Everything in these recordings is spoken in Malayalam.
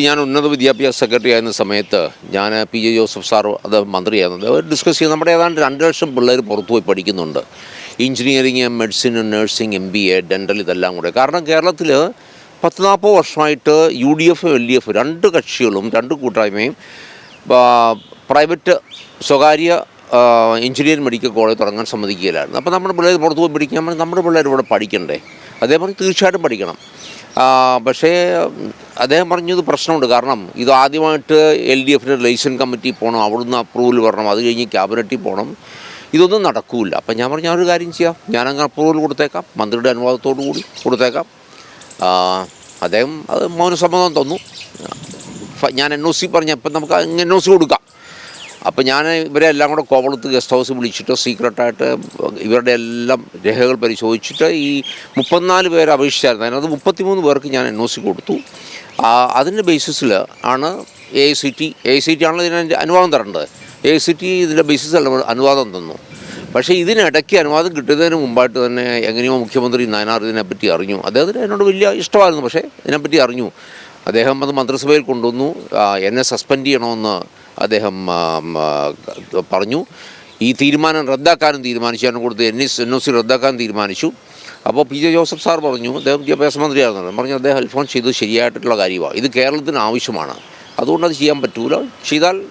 ഞാൻ ഉന്നത വിദ്യാഭ്യാസ സെക്രട്ടറി ആയിരുന്ന സമയത്ത് ഞാൻ പി ജെ ജോസഫ് സാർ അത് മന്ത്രിയായിരുന്നത്. അവർ ഡിസ്കസ് ചെയ്ത് നമ്മുടെ ഏതാണ്ട് രണ്ട് ലക്ഷം പിള്ളേർ പുറത്തു പോയി പഠിക്കുന്നുണ്ട്. Engineering medicine nursing M B A dental ഇതെല്ലാം കൂടെ. കാരണം കേരളത്തിൽ പത്ത് നാൽപ്പത് വർഷമായിട്ട് U D F L D F രണ്ട് കക്ഷികളും രണ്ട് കൂട്ടായ്മയും പ്രൈവറ്റ് സ്വകാര്യ എഞ്ചിനീയറിംഗ് മെഡിക്കൽ കോളേജ് തുടങ്ങാൻ സമ്മതിക്കുകയില്ലായിരുന്നു. അപ്പോൾ നമ്മുടെ പിള്ളേർ പുറത്തുപോയി പഠിക്കാൻ നമ്മുടെ പിള്ളേർ ഇവിടെ പഠിക്കണ്ടേ? അതേപോലെ തീർച്ചയായിട്ടും പഠിക്കണം. പക്ഷേ അദ്ദേഹം പറഞ്ഞത് പ്രശ്നമുണ്ട്. കാരണം ഇത് ആദ്യമായിട്ട് എൽ ഡി എഫിന്റെ ലൈസൻ കമ്മിറ്റി പോകണം അവിടുന്ന് അപ്രൂവൽ വരണം അത് കഴിഞ്ഞ് ക്യാബിനറ്റിൽ പോകണം. ഇതൊന്നും നടക്കൂല. അപ്പം ഞാൻ പറഞ്ഞു ഒരു കാര്യം ചെയ്യാം. ഞാനങ്ങ് അപ്രൂവൽ കൊടുത്തേക്കാം. മന്ത്രിയുടെ അനുവാദത്തോടു കൂടി കൊടുത്തേക്കാം. അദ്ദേഹം അത് മൗനസമ്മതം തന്നു. ഞാൻ എൻ ഒ സി പറഞ്ഞപ്പോൾ നമുക്ക് എൻ ഒ സി കൊടുക്കാം. അപ്പോൾ ഞാൻ ഇവരെ എല്ലാം കൂടെ കോവളത്ത് ഗസ്റ്റ് ഹൗസ് വിളിച്ചിട്ട് സീക്രട്ടായിട്ട് ഇവരുടെ എല്ലാം രേഖകൾ പരിശോധിച്ചിട്ട് ഈ മുപ്പത്തിനാല് പേരെ അപേക്ഷിച്ചായിരുന്നു. അതിനകത്ത് മുപ്പത്തിമൂന്ന് പേർക്ക് ഞാൻ എൻ ഒ സി കൊടുത്തു. അതിന്റെ ബേസിസിൽ ആണ് A C T A C T ആണല്ലോ ഇതിന് അനുവാദം തരേണ്ടത്. എ സി ടി ഇതിന്റെ ബേസിസിൽ അനുവാദം തന്നു. പക്ഷേ ഇതിനിടയ്ക്ക് അനുവാദം കിട്ടുന്നതിന് മുമ്പായിട്ട് തന്നെ എങ്ങനെയോ മുഖ്യമന്ത്രി നയനാർ ഇതിനെപ്പറ്റി അറിഞ്ഞു. അദ്ദേഹത്തിന് എന്നോട് വലിയ ഇഷ്ടമായിരുന്നു പക്ഷേ ഇതിനെപ്പറ്റി അറിഞ്ഞു. അദ്ദേഹം അത് മന്ത്രിസഭയിൽ കൊണ്ടുവന്നു. എന്നെ സസ്പെൻഡ് ചെയ്യണമെന്ന് അദ്ദേഹം പറഞ്ഞു. ഈ തീരുമാനം റദ്ദാക്കാനും തീരുമാനിച്ചു. അതിനെ കൊടുത്ത് N S N O C റദ്ദാക്കാൻ തീരുമാനിച്ചു. അപ്പോൾ പി ജെ ജോസഫ് സാർ പറഞ്ഞു അദ്ദേഹം വിദ്യാഭ്യാസ മന്ത്രിയായിരുന്നു പറഞ്ഞു അദ്ദേഹം അൽഫോൺ ചെയ്തത് ശരിയായിട്ടുള്ള കാര്യമാണ്. ഇത് കേരളത്തിന് ആവശ്യമാണ്. അതുകൊണ്ട് അത് ചെയ്യാൻ പറ്റൂല. ചെയ്താൽ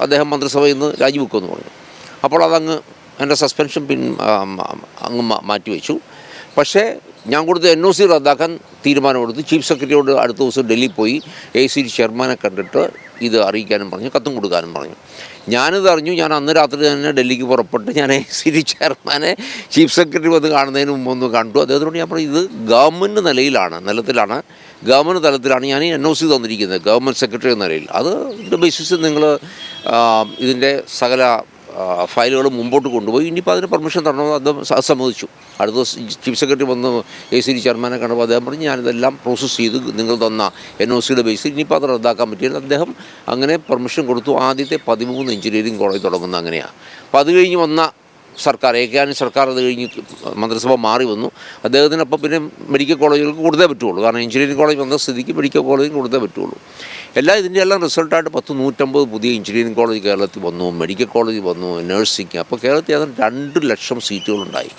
അദ്ദേഹം മന്ത്രിസഭയിൽ നിന്ന് രാജിവെക്കുമെന്ന് പറഞ്ഞു. അപ്പോൾ അതങ്ങ് എന്റെ സസ്പെൻഷൻ പിൻ അങ്ങ് മാറ്റിവെച്ചു. പക്ഷേ ഞാൻ കൊടുത്ത എൻ ഒ സി റദ്ദാക്കാൻ തീരുമാനമെടുത്ത് ചീഫ് സെക്രട്ടറിയോട് അടുത്ത ദിവസം ഡൽഹി പോയി എ സി ചെയർമാനെ കണ്ടിട്ട് ഇത് അറിയിക്കാനും പറഞ്ഞു കത്തും കൊടുക്കാനും പറഞ്ഞു. ഞാനിത് അറിഞ്ഞു ഞാൻ അന്ന് രാത്രി തന്നെ ഡൽഹിക്ക് പുറപ്പെട്ട് ഞാൻ എ സി ചെയർമാനെ ചീഫ് സെക്രട്ടറി വന്ന് കാണുന്നതിന് മുമ്പ് ഒന്ന് കണ്ടു. അദ്ദേഹത്തോട് ഞാൻ പറഞ്ഞു ഇത് ഗവൺമെന്റ് നിലയിലാണ് നിലത്തിലാണ് ഗവൺമെന്റ് തലത്തിലാണ് ഞാൻ എൻ ഒ സി തന്നിരിക്കുന്നത് ഗവൺമെന്റ് സെക്രട്ടറി എന്ന നിലയിൽ. അത് ബേസിസിൽ നിങ്ങൾ ഇതിന്റെ സകല ഫയലുകൾ മുമ്പോട്ട് കൊണ്ടുപോയി. ഇനിയിപ്പോൾ അതിന് പെർമിഷൻ തരണമെന്ന് അദ്ദേഹം സമ്മതിച്ചു. അടുത്ത ദിവസം ചീഫ് സെക്രട്ടറി വന്ന് എ സി ഡി ചെയർമാനെ കണ്ടപ്പോൾ അദ്ദേഹം പറഞ്ഞു ഞാനിതെല്ലാം പ്രോസസ്സ് ചെയ്ത് നിങ്ങൾ തന്ന എൻ ഒ സിയുടെ ബേസിൽ ഇനിയിപ്പോൾ അത് റദ്ദാക്കാൻ പറ്റിയത് അദ്ദേഹം അങ്ങനെ പെർമിഷൻ കൊടുത്തു. ആദ്യത്തെ പതിമൂന്ന് എഞ്ചിനീയറിംഗ് കോളേജ് തുടങ്ങുന്ന അങ്ങനെയാണ് അപ്പോൾ അത് കഴിഞ്ഞ് വന്ന സർക്കാർ എ കെ ഏക്കാനും സർക്കാർ അത് കഴിഞ്ഞ് മന്ത്രിസഭ മാറി വന്നു. അദ്ദേഹത്തിനൊപ്പം പിന്നെ മെഡിക്കൽ കോളേജുകൾക്ക് കൊടുത്തേ പറ്റുള്ളൂ. കാരണം എഞ്ചിനീയറിംഗ് കോളേജ് വന്ന സ്ഥിതിക്ക് മെഡിക്കൽ കോളേജിന് കൊടുത്തേ പറ്റുള്ളൂ. എല്ലാ ഇതിന്റെ എല്ലാം റിസൾട്ടായിട്ട് പത്ത് നൂറ്റമ്പത് പുതിയ എഞ്ചിനീയറിംഗ് കോളേജ് കേരളത്തിൽ വന്നു മെഡിക്കൽ കോളേജ് വന്നു നഴ്സിംഗ്. അപ്പോൾ കേരളത്തിൽ അതിന് രണ്ട് ലക്ഷം സീറ്റുകളുണ്ടായി.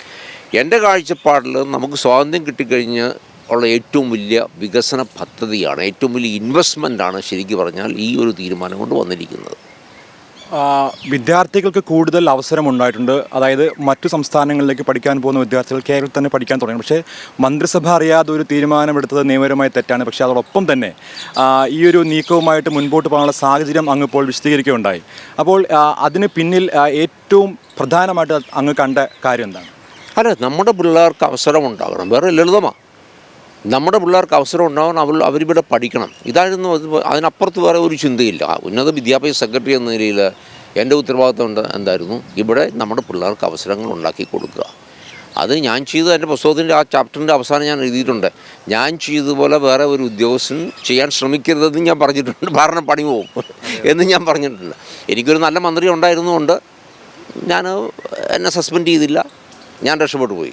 എന്റെ കാഴ്ചപ്പാടിൽ നമുക്ക് സ്വാതന്ത്ര്യം കിട്ടിക്കഴിഞ്ഞ് ഉള്ള ഏറ്റവും വലിയ വികസന പദ്ധതിയാണ് ഏറ്റവും വലിയ ഇൻവെസ്റ്റ്മെന്റാണ് ശരിക്കും പറഞ്ഞാൽ ഈ ഒരു തീരുമാനം കൊണ്ട് വന്നിരിക്കുന്നത്. വിദ്യാർത്ഥികൾക്ക് കൂടുതൽ അവസരം ഉണ്ടായിട്ടുണ്ട് അതായത് മറ്റു സംസ്ഥാനങ്ങളിലേക്ക് പഠിക്കാൻ പോകുന്ന വിദ്യാർത്ഥികൾ കേരളത്തിൽ തന്നെ പഠിക്കാൻ തുടങ്ങി. പക്ഷേ മന്ത്രിസഭ അറിയാതെ ഒരു തീരുമാനമെടുത്തത് നിയമപരമായി തെറ്റാണ്. പക്ഷേ അതോടൊപ്പം തന്നെ ഈ ഒരു നീക്കവുമായിട്ട് മുൻപോട്ട് പോകാനുള്ള സാഹചര്യം അങ്ങ് ഇപ്പോൾ വിശദീകരിക്കുകയുണ്ടായി. അപ്പോൾ അതിന് പിന്നിൽ ഏറ്റവും പ്രധാനമായിട്ട് അങ്ങ് കണ്ട കാര്യം എന്താണ്? അല്ല നമ്മുടെ പിള്ളേർക്ക് അവസരം ഉണ്ടാകണം വേറെ ലളിതമാണ് നമ്മുടെ പിള്ളേർക്ക് അവസരം ഉണ്ടാവണം അവർ അവരിവിടെ പഠിക്കണം. ഇതായിരുന്നു അത് അതിനപ്പുറത്ത് വേറെ ഒരു ചിന്തയില്ല. ഉന്നത വിദ്യാഭ്യാസ സെക്രട്ടറി എന്ന നിലയിൽ എന്റെ ഉത്തരവാദിത്വം എന്തായിരുന്നു? ഇവിടെ നമ്മുടെ പിള്ളേർക്ക് അവസരങ്ങൾ ഉണ്ടാക്കി കൊടുക്കുക. അത് ഞാൻ ചെയ്ത എന്റെ പുസ്തകത്തിന്റെ ആ ചാപ്റ്ററിന്റെ അവസാനം ഞാൻ എഴുതിയിട്ടുണ്ട്. ഞാൻ ചെയ്തതുപോലെ വേറെ ഒരു ഉദ്യോഗസ്ഥൻ ചെയ്യാൻ ശ്രമിക്കരുതെന്ന് ഞാൻ പറഞ്ഞിട്ടുണ്ട്. ഭാരണം പണി പോകും എന്ന് ഞാൻ പറഞ്ഞിട്ടുണ്ട്. എനിക്കൊരു നല്ല മന്ത്രി ഉണ്ടായിരുന്നുകൊണ്ട് ഞാൻ എന്നെ സസ്പെൻഡ് ചെയ്തില്ല. ഞാൻ രക്ഷപ്പെട്ടു പോയി.